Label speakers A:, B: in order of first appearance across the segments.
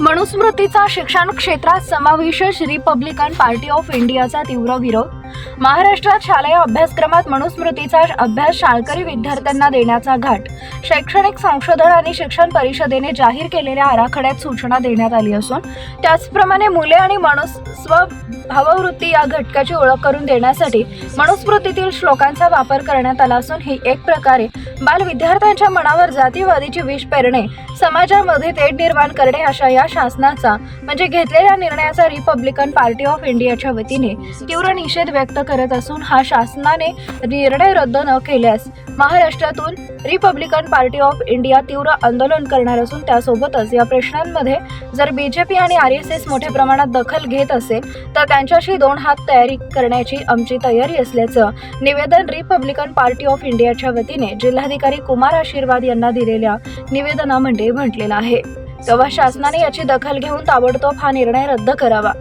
A: मनुस्मृतीचा शिक्षण क्षेत्रात समावेश रिपब्लिकन पार्टी ऑफ इंडियाचा तीव्र विरोध महाराष्ट्रात शालेय अभ्यासक्रमात मनुस्मृतीचा अभ्यास शाळकरी विद्यार्थ्यांना देण्याचा घाट. शैक्षणिक संशोधन आणि शिक्षण परिषदेने जाहीर केलेल्या आराखड्यात सूचना देण्यात आली असून त्याचप्रमाणे मुले आणि मनुस स्वभाववृत्ती या घटकाची ओळख करून देण्यासाठी मनुस्मृतीतील श्लोकांचा वापर करण्यात आला असून ही एक प्रकारे बाल विद्यार्थ्यांच्या मनावर जातीवादीची विष पेरणे समाजामध्ये तेढ निर्माण करणे अशा या शासनाचा म्हणजे घेतलेल्या निर्णयाचा रिपब्लिकन पार्टी ऑफ इंडियाच्या वतीने तीव्र निषेध व्यक्त करत असून हा शासनाने निर्णय रद्द न केल्यास महाराष्ट्रातून रिपब्लिकन पार्टी ऑफ इंडिया तीव्र आंदोलन करणार असून त्यासोबतच या प्रश्नांमध्ये जर बीजेपी आणि आर एस एस मोठ्या प्रमाणात दखल घेत असेल तर त्यांच्याशी दोन हात तयारी करण्याची आमची तयारी असल्याचं निवेदन रिपब्लिकन पार्टी ऑफ इंडियाच्या वतीने जिल्हाधिकारी कुमार आशीर्वाद यांना दिलेल्या निवेदनामध्ये म्हटलेलं आहे. तेव्हा शासनाने याची दखल घेऊन ताबडतोब हा निर्णय रद्द करावा.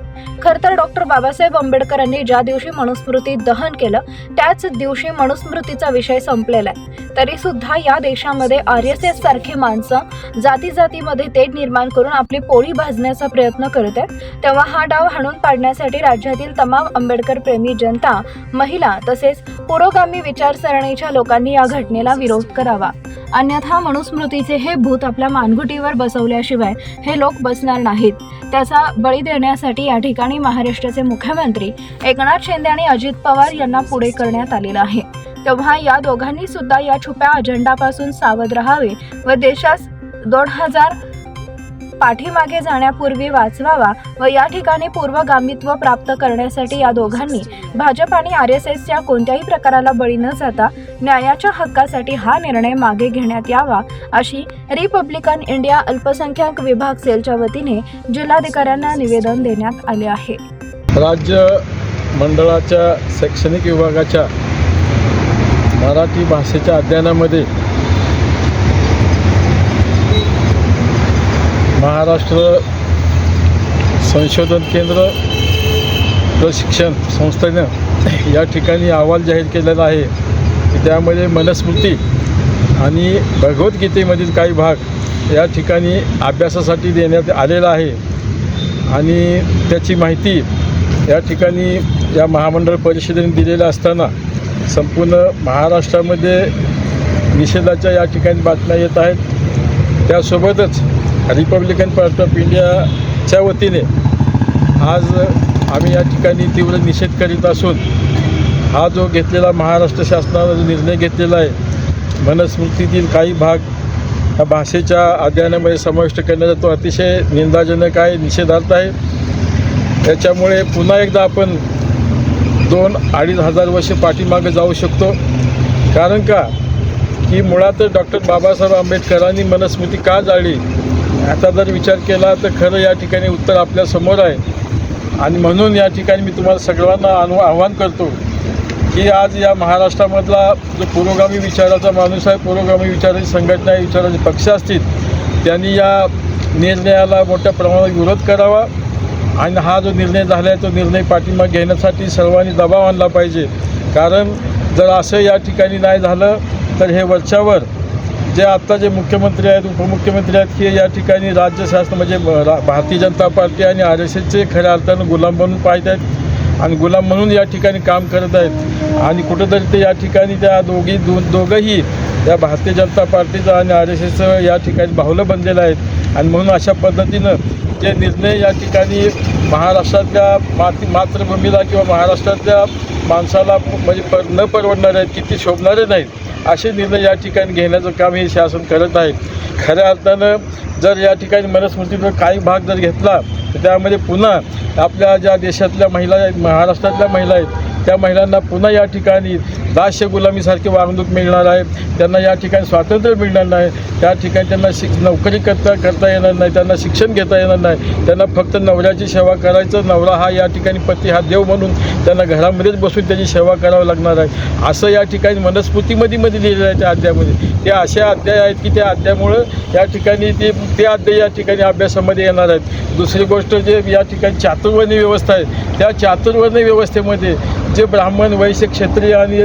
A: खर तर डॉक्टर बाबासाहेब आंबेडकरांनी ज्या दिवशी मनुस्मृती दहन केलं त्याच दिवशी मनुस्मृतीचा विषय संपलेला आहे. तरी सुद्धा या देशामध्ये आर एस एस सारखी माणसं जाती जातीमध्ये तेढ निर्माण करून आपली पोळी भाजण्याचा प्रयत्न करत आहेत तेव्हा हा डाव हाणून पाडण्यासाठी राज्यातील तमाम आंबेडकर प्रेमी जनता महिला तसेच पुरोगामी विचारसरणीच्या लोकांनी या घटनेला विरोध करावा. अन्यथा मनुस्मृतीचे हे भूत आपल्या मानगुटीवर बसवल्याशिवाय हे लोक बसणार नाहीत. त्याचा बळी देण्यासाठी या ठिकाणी महाराष्ट्राचे मुख्यमंत्री एकनाथ शिंदे आणि अजित पवार यांना पुढे करण्यात आलेलं आहे. तेव्हा या दोघांनी सुद्धा या छुप्या अजेंडापासून सावध राहावे व देशास दोन हजार पाठीमागे जाण्यापूर्वी वाचवावा व या ठिकाणी पूर्वगामित्व प्राप्त करण्यासाठी या दोघांनी भाजप आणि आर एस एसच्या कोणत्याही प्रकाराला बळी न जाता न्यायाच्या हक्कासाठी हा निर्णय मागे घेण्यात यावा अशी रिपब्लिकन इंडिया अल्पसंख्याक विभाग सेलच्या वतीने जिल्हाधिकाऱ्यांना निवेदन देण्यात आले आहे.
B: राज्य मंडळाच्या शैक्षणिक विभागाच्या मराठी भाषेच्या अध्ययनामध्ये महाराष्ट्र संशोधन केंद्र प्रशिक्षण संस्थेनं या ठिकाणी अहवाल जाहीर केलेला आहे. की त्यामध्ये मनस्मृती आणि भगवद्गीतेमधील काही भाग या ठिकाणी अभ्यासासाठी देण्यात आलेला आहे. आणि त्याची माहिती या ठिकाणी या महामंडळ परिषदेने दिलेलं असताना संपूर्ण महाराष्ट्रामध्ये निषेधाच्या या ठिकाणी बातम्या येत आहेत. त्यासोबतच रिपब्लिकन पार्टी ऑफ इंडियाच्या वतीने आज आम्ही या ठिकाणी तीव्र निषेध करीत असून हा जो घेतलेला महाराष्ट्र शासनानं जो निर्णय घेतलेला आहे मनस्मृतीतील काही भाग या भाषेच्या अध्ययनामध्ये समाविष्ट करण्याचा तो अतिशय निंदाजनक आहे निषेधार्थ आहे. त्याच्यामुळे पुन्हा एकदा आपण दोन अडीच हजार वर्ष पाठीमागे जाऊ शकतो. कारण का? की मुळातच डॉक्टर बाबासाहेब आंबेडकरांनी मनस्मृती का जाळली? याचा जर विचार केला तर खरं या ठिकाणी उत्तर आपल्यासमोर आहे. आणि म्हणून या ठिकाणी मी तुम्हाला सगळ्यांना अनु आव्हान करतो की आज या महाराष्ट्रामधला जो पुरोगामी विचाराचा माणूस आहे पुरोगामी विचाराची संघटना आहे विचाराचे पक्ष असतील त्यांनी या निर्णयाला मोठ्या प्रमाणात विरोध करावा. आणि हा जो निर्णय झाला आहे तो निर्णय पाठिंबा घेण्यासाठी सर्वांनी दबाव आणला पाहिजे. कारण जर असं या ठिकाणी नाही झालं तर हे वरच्यावर जे आत्ता जे मुख्यमंत्री आहेत उपमुख्यमंत्री आहेत की या ठिकाणी राज्य शासन म्हणजे रा- भारतीय जनता पार्टी आणि आर एस एसचे खऱ्या अर्थानं गुलाम बनून पाहत आहेत आणि गुलाम म्हणून या ठिकाणी काम करत आहेत. आणि कुठंतरी ते या ठिकाणी त्या दोघी दो दोघंही या भारतीय जनता पार्टीचं आणि आर एस एसचं या ठिकाणी बाहुलं बनलेलं आहेत. आणि म्हणून अशा पद्धतीनं जे निर्णय या ठिकाणी महाराष्ट्रातल्या माती मातृभूमीला किंवा महाराष्ट्रातल्या माणसाला म्हणजे पर न परवडणारे आहेत की ते शोभणारे नाहीत. असे निर्णय या ठिकाणी घेण्याचं काम हे शासन करत आहे. खऱ्या अर्थानं जर या ठिकाणी मनस्मृतीचा काही भाग जर घेतला तर त्यामध्ये पुन्हा आपल्या ज्या देशातल्या महिला आहेत महाराष्ट्रातल्या महिला आहेत त्या महिलांना पुन्हा या ठिकाणी दास्य गुलामीसारखी वागणूक मिळणार आहे. त्यांना या ठिकाणी स्वातंत्र्य मिळणार नाही. त्या ठिकाणी त्यांना शिक नोकरी करता करता येणार नाही. त्यांना शिक्षण घेता येणार नाही. त्यांना फक्त नवऱ्याची सेवा करायचं. नवरा हा या ठिकाणी पती हा देव म्हणून त्यांना घरामध्येच बसून त्याची सेवा करावं लागणार आहे. असं या ठिकाणी मनस्मृतीमध्ये मध्ये लिहिलेलं आहे त्या अध्यायामध्ये. ते असे अध्याय आहेत की त्या अध्यायामुळं या ठिकाणी ते ते अध्याय या ठिकाणी अभ्यासामध्ये येणार आहेत. दुसरी गोष्ट गोष्ट जे या ठिकाणी चातुर्वर्णी व्यवस्था आहे. त्या चातुर्वर्णी व्यवस्थेमध्ये जे ब्राह्मण वैश्य क्षत्रिय आणि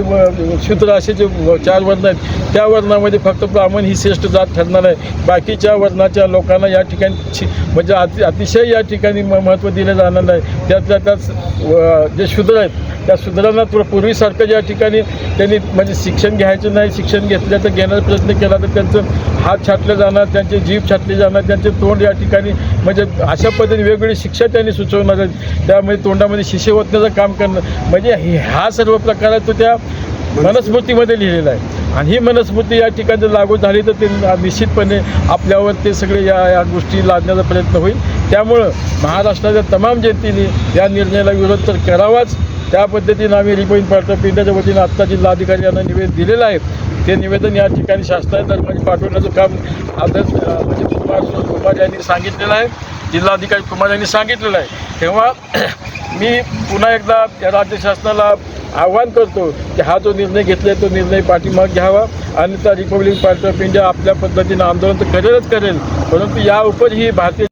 B: शूद्र असे जे चार वर्ण आहेत त्या वर्णामध्ये फक्त ब्राह्मण ही श्रेष्ठ जात ठरणार आहे. बाकीच्या वर्णाच्या लोकांना या ठिकाणी म्हणजे अति अतिशय या ठिकाणी म- महत्त्व दिलं जाणार नाही. त्यातल्या त्यात जे शूद्र आहेत त्या सुधारणा थोडं पूर्वीसारखं ज्या ठिकाणी त्यांनी म्हणजे शिक्षण घ्यायचं नाही शिक्षण घेतल्याचं घेण्याचा प्रयत्न केला तर त्यांचं हात छाटले जाणार त्यांचे जीभ छाटले जाणार त्यांचे तोंड या ठिकाणी म्हणजे अशा पद्धतीने वेगवेगळी शिक्षा त्यांनी सुचवणार त्यामुळे तोंडामध्ये शिशे ओतण्याचं काम करणं म्हणजे हा सर्व प्रकार आहे तो त्या मनस्मृतीमध्ये लिहिलेला आहे. आणि ही मनस्मृती या ठिकाणी जर लागू झाली तर ते निश्चितपणे आपल्यावर ते सगळे या या गोष्टी लादण्याचा प्रयत्न होईल. त्यामुळं महाराष्ट्राच्या तमाम जनतेने या निर्णयाला विरोध तर करावाच. त्या पद्धतीनं आम्ही रिपोईन पार्टी पिंडाच्या वतीनं आत्ता जिल्हाधिकारी यांना निवेदन दिलेलं आहे. ते निवेदन या ठिकाणी शासनाच्या पाठवण्याचं काम आदर्श म्हणजे कुमार कुमार यांनी सांगितलेलं आहे. जिल्हाधिकारी कुमार यांनी सांगितलेलं आहे. तेव्हा मी पुन्हा एकदा या राज्य शासनाला आव्हान करतो की हा जो निर्णय घेतला तो निर्णय पाठीमाग घ्यावा. आणि त्या रिपब्लिक पार्टी ऑफ इंडिया आपल्या पद्धतीनं आंदोलन तर करेलच करेल. परंतु या उपर ही भारतीय